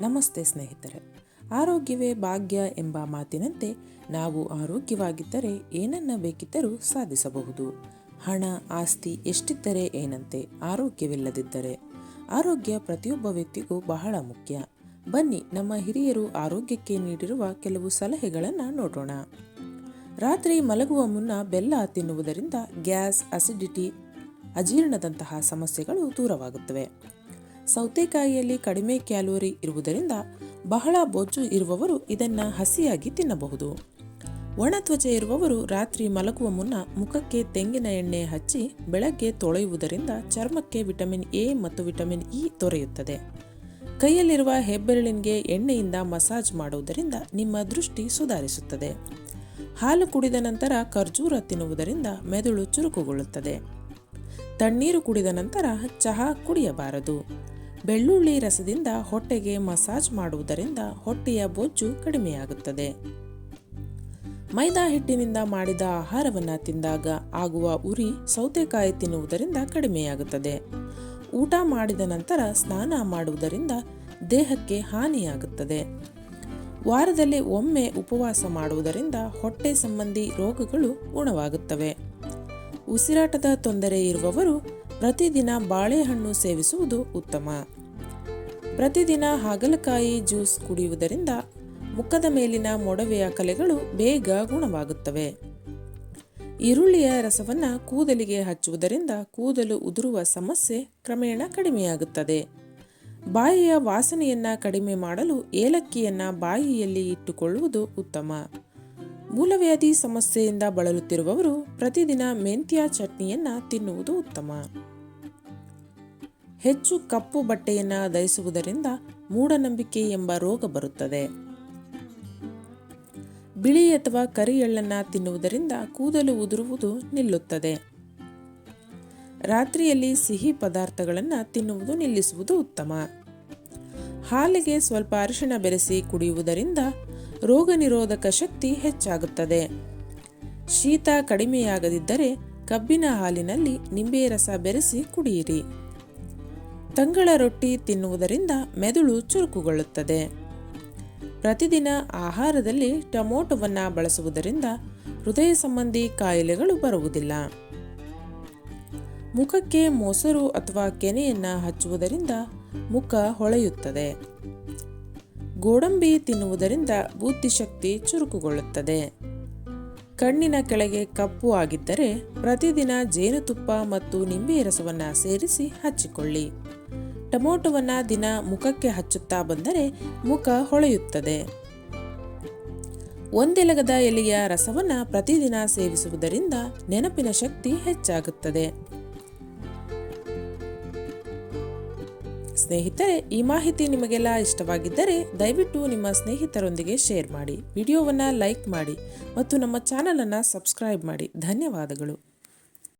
ನಮಸ್ತೆ ಸ್ನೇಹಿತರೆ. ಆರೋಗ್ಯವೇ ಭಾಗ್ಯ ಎಂಬ ಮಾತಿನಂತೆ ನಾವು ಆರೋಗ್ಯವಾಗಿದ್ದರೆ ಏನನ್ನ ಬೇಕಿದ್ದರೂ ಸಾಧಿಸಬಹುದು. ಹಣ, ಆಸ್ತಿ ಎಷ್ಟಿದ್ದರೆ ಏನಂತೆ ಆರೋಗ್ಯವಿಲ್ಲದಿದ್ದರೆ. ಆರೋಗ್ಯ ಪ್ರತಿಯೊಬ್ಬ ವ್ಯಕ್ತಿಗೂ ಬಹಳ ಮುಖ್ಯ. ಬನ್ನಿ ನಮ್ಮ ಹಿರಿಯರು ಆರೋಗ್ಯಕ್ಕೆ ನೀಡಿರುವ ಕೆಲವು ಸಲಹೆಗಳನ್ನು ನೋಡೋಣ. ರಾತ್ರಿ ಮಲಗುವ ಮುನ್ನ ಬೆಲ್ಲ ತಿನ್ನುವುದರಿಂದ ಗ್ಯಾಸ್, ಅಸಿಡಿಟಿ, ಅಜೀರ್ಣದಂತಹ ಸಮಸ್ಯೆಗಳು ದೂರವಾಗುತ್ತವೆ. ಸೌತೆಕಾಯಿಯಲ್ಲಿ ಕಡಿಮೆ ಕ್ಯಾಲೋರಿ ಇರುವುದರಿಂದ ಬಹಳ ಬೊಜ್ಜು ಇರುವವರು ಇದನ್ನು ಹಸಿಯಾಗಿ ತಿನ್ನಬಹುದು. ಒಣ ತ್ವಚೆ ಇರುವವರು ರಾತ್ರಿ ಮಲಗುವ ಮುನ್ನ ಮುಖಕ್ಕೆ ತೆಂಗಿನ ಎಣ್ಣೆ ಹಚ್ಚಿ ಬೆಳಗ್ಗೆ ತೊಳೆಯುವುದರಿಂದ ಚರ್ಮಕ್ಕೆ ವಿಟಮಿನ್ ಎ ಮತ್ತು ವಿಟಮಿನ್ ಇ ದೊರೆಯುತ್ತದೆ. ಕೈಯಲ್ಲಿರುವ ಹೆಬ್ಬೆರಳಿನ್ಗೆ ಎಣ್ಣೆಯಿಂದ ಮಸಾಜ್ ಮಾಡುವುದರಿಂದ ನಿಮ್ಮ ದೃಷ್ಟಿ ಸುಧಾರಿಸುತ್ತದೆ. ಹಾಲು ಕುಡಿದ ನಂತರ ಖರ್ಜೂರ ತಿನ್ನುವುದರಿಂದ ಮೆದುಳು ಚುರುಕುಗೊಳ್ಳುತ್ತದೆ. ತಣ್ಣೀರು ಕುಡಿದ ನಂತರ ಚಹಾ ಕುಡಿಯಬಾರದು. ಬೆಳ್ಳುಳ್ಳಿ ರಸದಿಂದ ಹೊಟ್ಟೆಗೆ ಮಸಾಜ್ ಮಾಡುವುದರಿಂದ ಹೊಟ್ಟೆಯ ಬೊಜ್ಜು ಕಡಿಮೆಯಾಗುತ್ತದೆ. ಮೈದಾ ಹಿಟ್ಟಿನಿಂದ ಮಾಡಿದ ಆಹಾರವನ್ನು ತಿಂದಾಗ ಆಗುವ ಉರಿ ಸೌತೆಕಾಯಿ ತಿನ್ನುವುದರಿಂದ ಕಡಿಮೆಯಾಗುತ್ತದೆ. ಊಟ ಮಾಡಿದ ನಂತರ ಸ್ನಾನ ಮಾಡುವುದರಿಂದ ದೇಹಕ್ಕೆ ಹಾನಿಯಾಗುತ್ತದೆ. ವಾರದಲ್ಲಿ ಒಮ್ಮೆ ಉಪವಾಸ ಮಾಡುವುದರಿಂದ ಹೊಟ್ಟೆ ಸಂಬಂಧಿ ರೋಗಗಳು ಗುಣವಾಗುತ್ತವೆ. ಉಸಿರಾಟದ ತೊಂದರೆ ಇರುವವರು ಪ್ರತಿದಿನ ಬಾಳೆಹಣ್ಣು ಸೇವಿಸುವುದು ಉತ್ತಮ. ಪ್ರತಿದಿನ ಹಾಗಲಕಾಯಿ ಜ್ಯೂಸ್ ಕುಡಿಯುವುದರಿಂದ ಮುಖದ ಮೇಲಿನ ಮೊಡವೆಯ ಕಲೆಗಳು ಬೇಗ ಗುಣವಾಗುತ್ತವೆ. ಈರುಳ್ಳಿಯ ರಸವನ್ನು ಕೂದಲಿಗೆ ಹಚ್ಚುವುದರಿಂದ ಕೂದಲು ಉದುರುವ ಸಮಸ್ಯೆ ಕ್ರಮೇಣ ಕಡಿಮೆಯಾಗುತ್ತದೆ. ಬಾಯಿಯ ವಾಸನೆಯನ್ನ ಕಡಿಮೆ ಮಾಡಲು ಏಲಕ್ಕಿಯನ್ನು ಬಾಯಿಯಲ್ಲಿ ಇಟ್ಟುಕೊಳ್ಳುವುದು ಉತ್ತಮ. ಮೂಲವ್ಯಾಧಿ ಸಮಸ್ಯೆಯಿಂದ ಬಳಲುತ್ತಿರುವವರು ಪ್ರತಿದಿನ ಮೆಂತ್ಯ ಚಟ್ನಿಯನ್ನ ತಿನ್ನುವುದು ಉತ್ತಮ. ಹೆಚ್ಚು ಕಪ್ಪು ಬಟ್ಟೆಯನ್ನ ಧರಿಸುವುದರಿಂದ ಮೂಢನಂಬಿಕೆ ಎಂಬ ರೋಗ ಬರುತ್ತದೆ. ಬಿಳಿ ಅಥವಾ ಕರಿ ಎಳ್ಳನ್ನ ತಿನ್ನುವುದರಿಂದ ಕೂದಲು ಉದುರುವುದು ನಿಲ್ಲುತ್ತದೆ. ರಾತ್ರಿಯಲ್ಲಿ ಸಿಹಿ ಪದಾರ್ಥಗಳನ್ನು ತಿನ್ನುವುದು ನಿಲ್ಲಿಸುವುದು ಉತ್ತಮ. ಹಾಲಿಗೆ ಸ್ವಲ್ಪ ಅರಿಶಿಣ ಬೆರೆಸಿ ಕುಡಿಯುವುದರಿಂದ ರೋಗ ನಿರೋಧಕ ಶಕ್ತಿ ಹೆಚ್ಚಾಗುತ್ತದೆ. ಶೀತ ಕಡಿಮೆಯಾಗದಿದ್ದರೆ ಕಬ್ಬಿನ ಹಾಲಿನಲ್ಲಿ ನಿಂಬೆ ರಸ ಬೆರೆಸಿ ಕುಡಿಯಿರಿ. ತಂಗಳ ರೊಟ್ಟಿ ತಿನ್ನುವುದರಿಂದ ಮೆದುಳು ಚುರುಕುಗೊಳ್ಳುತ್ತದೆ. ಪ್ರತಿದಿನ ಆಹಾರದಲ್ಲಿ ಟೊಮೊಟೊವನ್ನು ಬಳಸುವುದರಿಂದ ಹೃದಯ ಸಂಬಂಧಿ ಕಾಯಿಲೆಗಳು ಬರುವುದಿಲ್ಲ. ಮುಖಕ್ಕೆ ಮೊಸರು ಅಥವಾ ಕೆನೆಯನ್ನು ಹಚ್ಚುವುದರಿಂದ ಮುಖ ಹೊಳೆಯುತ್ತದೆ. ಗೋಡಂಬಿ ತಿನ್ನುವುದರಿಂದ ಬುದ್ಧಿಶಕ್ತಿ ಚುರುಕುಗೊಳ್ಳುತ್ತದೆ. ಕಣ್ಣಿನ ಕೆಳಗೆ ಕಪ್ಪು ಆಗಿದ್ದರೆ ಪ್ರತಿದಿನ ಜೇನುತುಪ್ಪ ಮತ್ತು ನಿಂಬೆ ರಸವನ್ನು ಸೇರಿಸಿ ಹಚ್ಚಿಕೊಳ್ಳಿ. ಟೊಮೊಟೊವನ್ನು ದಿನ ಮುಖಕ್ಕೆ ಹಚ್ಚುತ್ತಾ ಬಂದರೆ ಮುಖ ಹೊಳೆಯುತ್ತದೆ. ಒಂದೆಲಗದ ಎಲೆಯ ರಸವನ್ನು ಪ್ರತಿದಿನ ಸೇವಿಸುವುದರಿಂದ ನೆನಪಿನ ಶಕ್ತಿ ಹೆಚ್ಚಾಗುತ್ತದೆ. ಸ್ನೇಹಿತರೆ, ಈ ಮಾಹಿತಿ ನಿಮಗೆಲ್ಲ ಇಷ್ಟವಾಗಿದ್ದರೆ ದಯವಿಟ್ಟು ನಿಮ್ಮ ಸ್ನೇಹಿತರೊಂದಿಗೆ ಶೇರ್ ಮಾಡಿ. ವಿಡಿಯೋವನ್ನು ಲೈಕ್ ಮಾಡಿ ಮತ್ತು ನಮ್ಮ ಚಾನಲನ್ನು ಸಬ್ಸ್ಕ್ರೈಬ್ ಮಾಡಿ. ಧನ್ಯವಾದಗಳು.